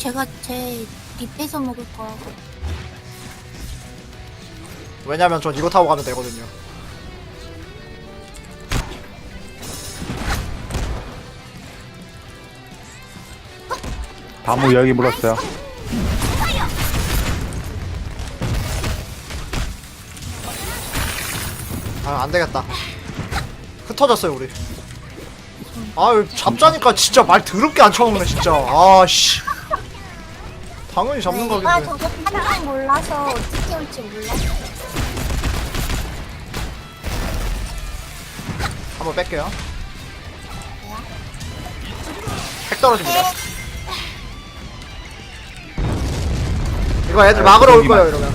제가 제 립에서 먹을 거라고. 왜냐면 전 이거 타고 가면 되거든요. 다무 여기 물었어요. 아, 안 되겠다. 흩어졌어요, 우리. 아유, 잡자니까 진짜 말 더럽게 안 쳐먹네, 진짜. 아, 씨. 당연히 잡는 내가 거겠네. 저거 판단 몰라서 어떻게 올지 몰랐어. 한번 뺄게요. 핵 떨어집니다. 이거 애들 막으러 올 거예요, 이러면.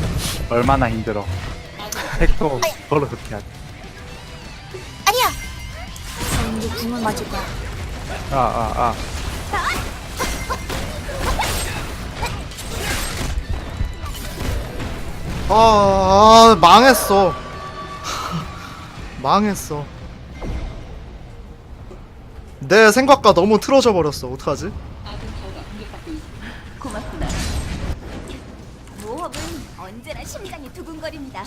얼마나 힘들어. 핵도 서로 그렇게 하지. 아니야. 저 이제 궁을 맞을 거야. 아, 아, 아. 아, 아 망했어. 망했어. 내 생각과 너무 틀어져 버렸어. 어떡하지? 고맙구나. 모험은 언제나 심장이 두근거립니다.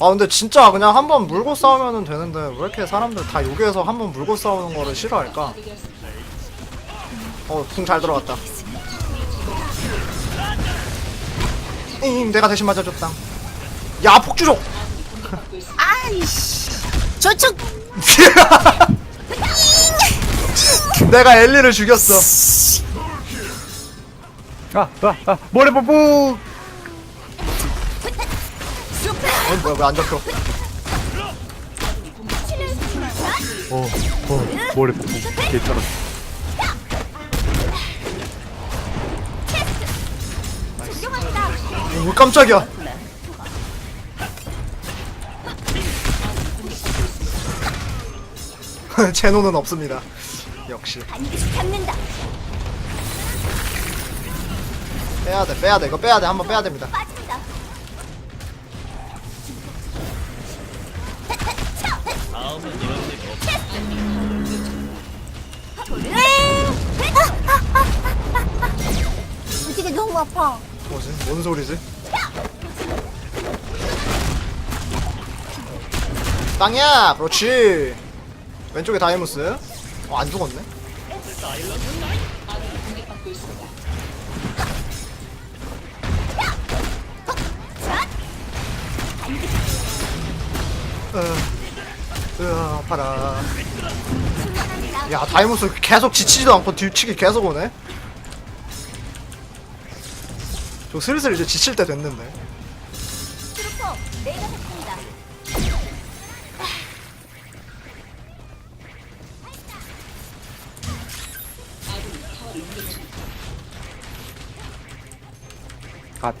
아 근데 진짜 그냥 한 번 물고 싸우면 되는데 왜 이렇게 사람들 다 여기에서 한 번 물고 싸우는 거를 싫어할까? 어, 궁 잘 들어갔다. 잉, 내가 대신 맞아줬다. 야, 폭주족! 아이씨. 저쪽 내가 엘리를 죽였어. 아, 아, 아. 모래 뽀뽀! 어, 뭐야, 왜 안 잡혀? 오, 오, 모래 뽀뽀. 존 오, 깜짝이야. 제노는 없습니다. 역시. 반드시 잡는다. 빼야 돼, 빼야 돼. 이거 빼야 돼. 한번 빼야 됩니다. 빠진다. 어떻게 너무 아파. 뭐지? 뭔 소리지? 땅이야! 그렇지! 왼쪽에 다이무스. 어, 안 죽었네? 으, 으, 아파라. 야, 다이무스 계속 지치지도 않고 뒤치기 계속 오네? 저 슬슬 이제 지칠 때 됐는데. 트루퍼, 내가 했습니다. 갓.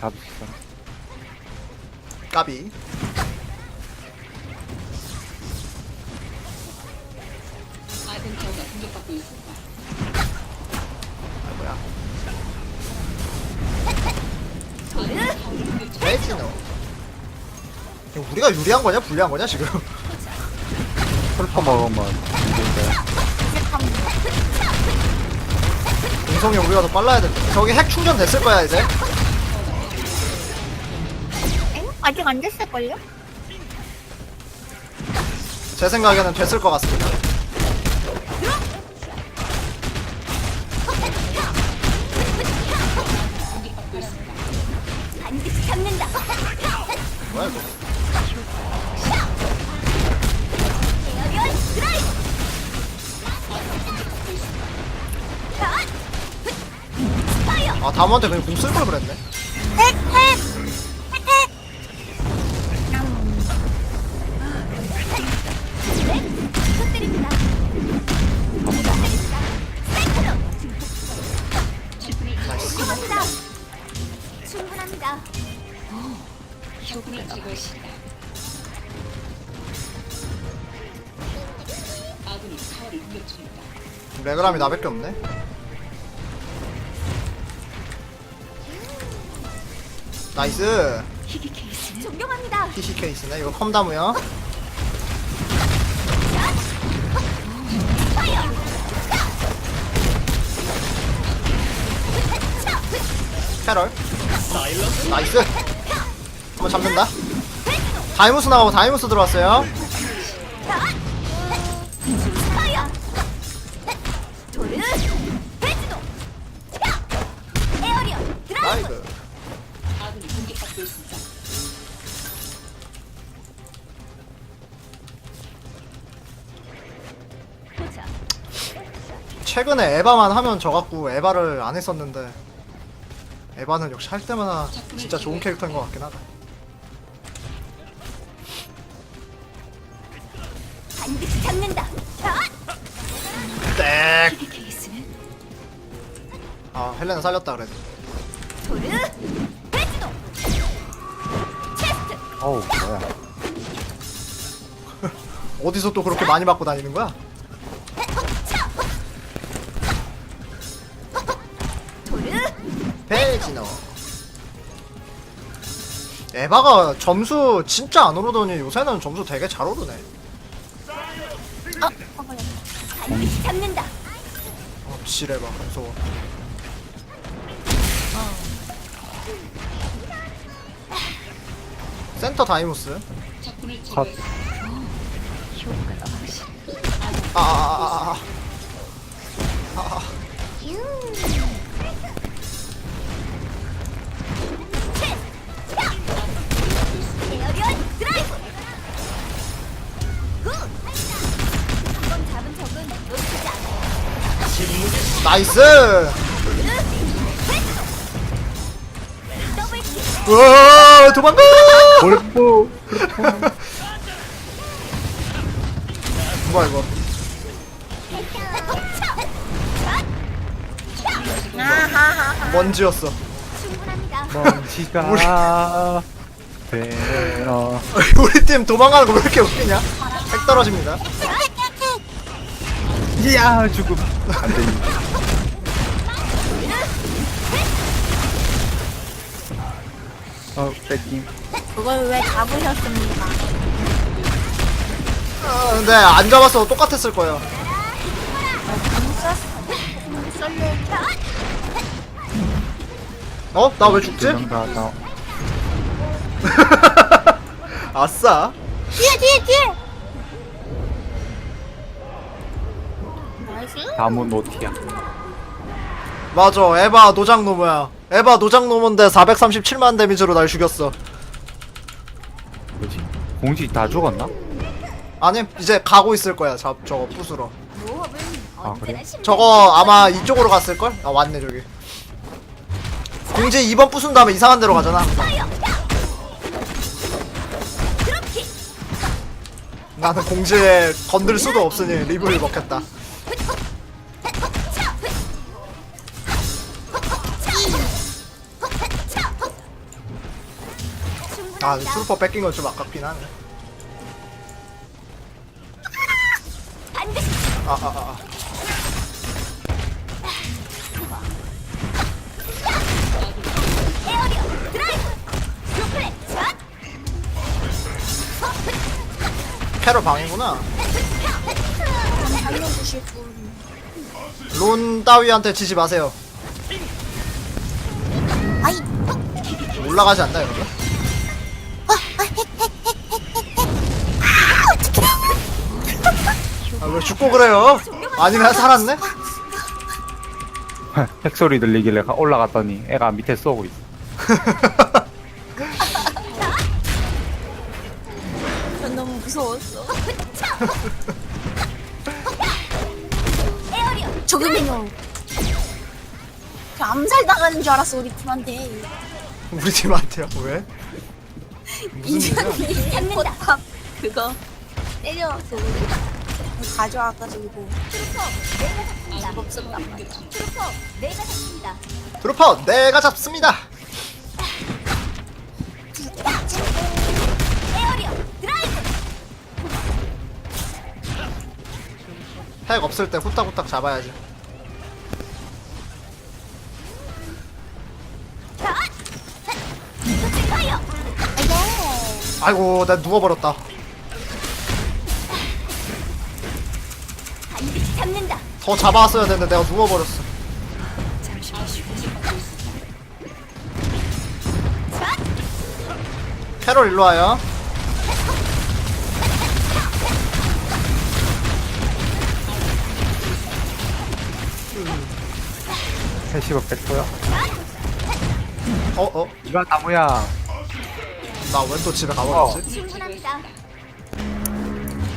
잡으시죠. 까비. 뭐야? 이거 우리가 유리한 거냐 불리한 거냐 지금? 풀퍼 먹으면 공성이 우리가 더 빨라야 돼. 저기 핵 충전 됐을 거야 이제. 엥? 아직 안 됐을걸요? 제 생각에는 됐을 것 같습니다. 뭐야 이거? 아 다음한테 그냥 공쓸걸 그랬네. 핵! 사람이 나밖에 없네. 나이스. PC 케이스네. 이거 컴다무요. 캐럴. 나이스. 한번 잡는다. 다이무스 나가고 다이무스 들어왔어요. 최근에 에바만 하면 져갖고 에바를 안 했었는데 에바는 역시 할 때마다 진짜 좋은 캐릭터인 것 같긴 하다. 반드시 잡는다. 자! 땡! 케이스는? 아 헬레나 살렸다 그래도. 도르 배지도 체스트! 어우 뭐야. 어디서 또 그렇게 많이 맞고 다니는 거야? 에바가 점수 진짜 안 오르더니 요새는 점수 되게 잘 오르네. 반드시 잡는다. 어 지레바 무서워. 센터 다이무스. 컷. 아 아 아 아아. 에 나이스! 우와 도망가! 볼뽀 뭐야 이거. 먼지였어. 먼지가 되어. 우리 팀 도망가는 거 왜 이렇게 웃기냐? 핵 떨어집니다 이야 죽음 안돼 어 뺏김 그걸 왜 잡으셨습니까? 아, 근데 안 잡았어 똑같았을 거예요 어? 나 왜 죽지? 나 아싸 뒤에 뒤에 뒤에. 다음은 노티야 맞아 에바 노장노모야. 에바 노장노모인데 437만 데미지로 날 죽였어. 뭐지? 공지 다 죽었나? 아니 이제 가고 있을 거야 잡 저거 부수러. 모험은 아, 그래? 저거 아마 이쪽으로 갔을걸? 아 왔네 저기. 공지 2번 부순 다음에 이상한 데로 가잖아. 나는 공지에 건들 수도 없으니 리뷰를 먹겠다 아 트루퍼 뺏긴 건 좀 아깝긴 하네 아아아 아, 아. 루플렛 샷 캐럴 방이구나 살려주실 분. 론 따위한테 지지 마세요 아이. 올라가지 않나 이러면? 아, 왜 죽고 그래요? 아니면 살았네? 핵소리 들리길래 가- 올라갔더니 애가 밑에 쏘고 있어 전 너무 무서웠어. 에어리어 저금이요. 저 암살 당하는 줄 알았어 우리 팀한테. 우리 팀한테요? 왜? 무슨 일이야? 이년이 잡는다. 포탑. 그거. 때려서 가져와가지고. 트루퍼 내가 잡습니다 없었단 말이야. 트루퍼 내가 잡습니다. 트루퍼 내가 잡습니다. 에어리어 드라이브. 핵 없을 때 후딱후딱 잡아야지 아이고 나 누워버렸다. 더 잡아왔어야 되는데 내가 누워버렸어. 캐롤 일로와요. 캐시 먹겠고요. 어어. 이거 나무야. 나 왜 또 집에 가버렸지? 충분합니다.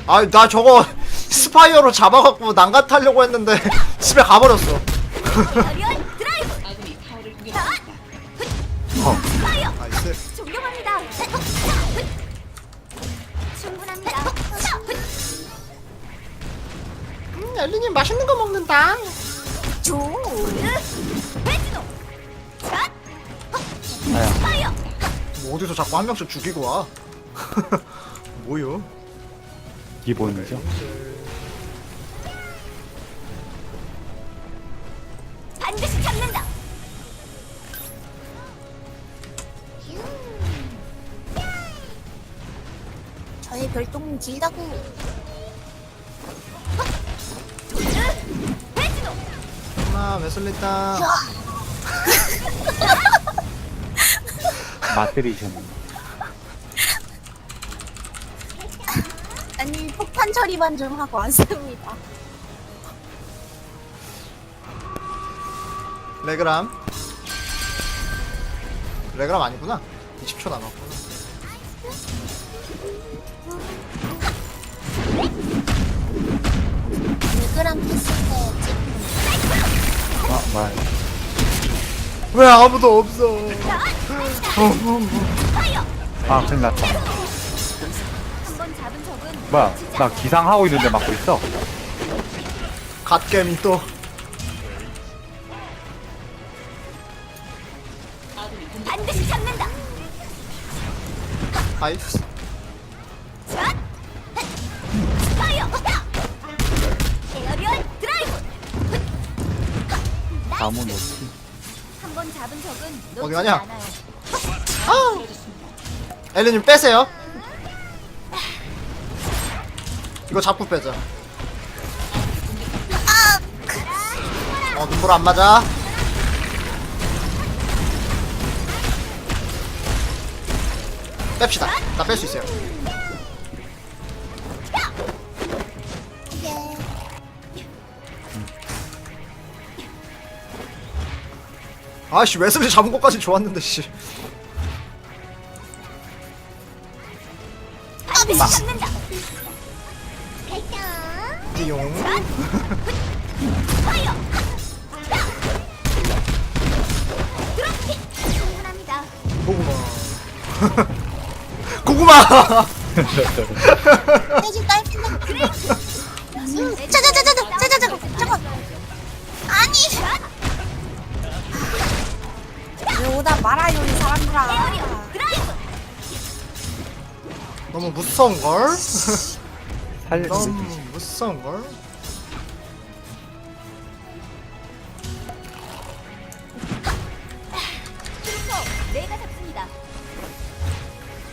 아, 나 저거 스파이어로 잡아갖고 난간 타려고 했는데 집에 가버렸어. 드라이브. 어. 파이어. 나이스. 존경합니다. 충분합니다. 음, 엘리님 맛있는 거 먹는다. 조르 어디서 자꾸 한 명씩 죽이고 와. 뭐요? 기본이죠. 반드시 잡는다. 저의 별똥 길다고. 베지노. 엄마, 웨슬리 다. 마트리션. 아니 폭탄 처리만 좀 하고 왔습니다. 레그람. 레그람 아니구나. 20초 남았구나. 레그람 했을 때 찍는 아, 말. 왜 아무도 없어? 파이어. 아, 큰일 났다. 한번 잡은 적은 뭐야, 나 기상하고 있는데 막고 있어. 갓겜이 또. 반드시 잡는다. 아이스. 자, 파이어. 에어리언 드라이브. 다음은 어떻게? 한번 잡은 적은 어디 놓치지 가냐? 않아요. 엘리님 빼세요. 이거 잡고 빼자. 어, 눈보라 안 맞아. 뺍시다. 나 뺄 수 있어요. 아씨 웨슬리 잡은 것까지 좋았는데 씨. 잡는다. 띠용. 파이어. 드롭킥. 충분합니다. 고구마. 고구마. 딸핀다. 짜자자 말아요 이 사람들아. 너무 무서운 걸. 살려. 너무 무서운 걸. 내가 잡습니다.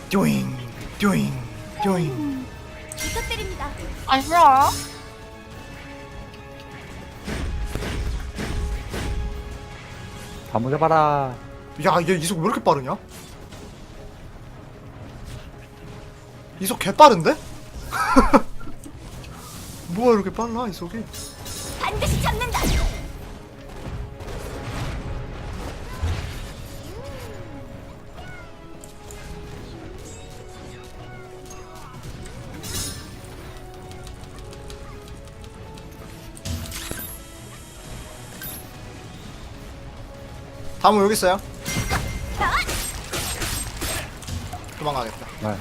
듀잉, 듀잉, 듀잉. 부탁드립니다. 아 싫어. 다 모자봐라. 야, 얘 이속 왜 이렇게 빠르냐? 이속 개 빠른데? 뭐야 이렇게 빨라 이속이? 반드시 잡는다. 다음은 여기 있어요. 도망가겠다. 말.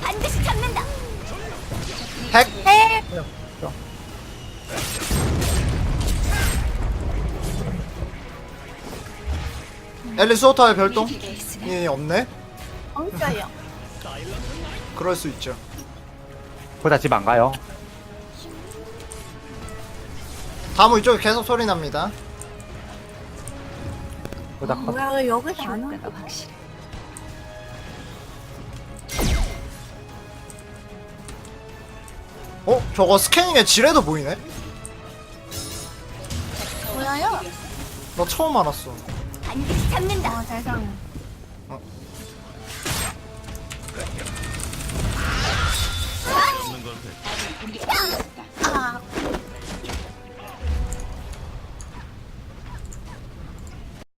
반드시 잡는다. 핵. 해. 엘리 수호타의 별똥? 이 없네. 엉겨요. 그럴 수 있죠. 보다 집 안 가요. 다무 이쪽에 계속 소리 납니다. 아, 보다 뭐야 왜 여기서 안 와? 효과가 확실해. 어? 저거 스캐닝에 지뢰도 보이네? 뭐야요? 나 처음 알았어. 반드시 잡는다. 어, 어. 아 세상에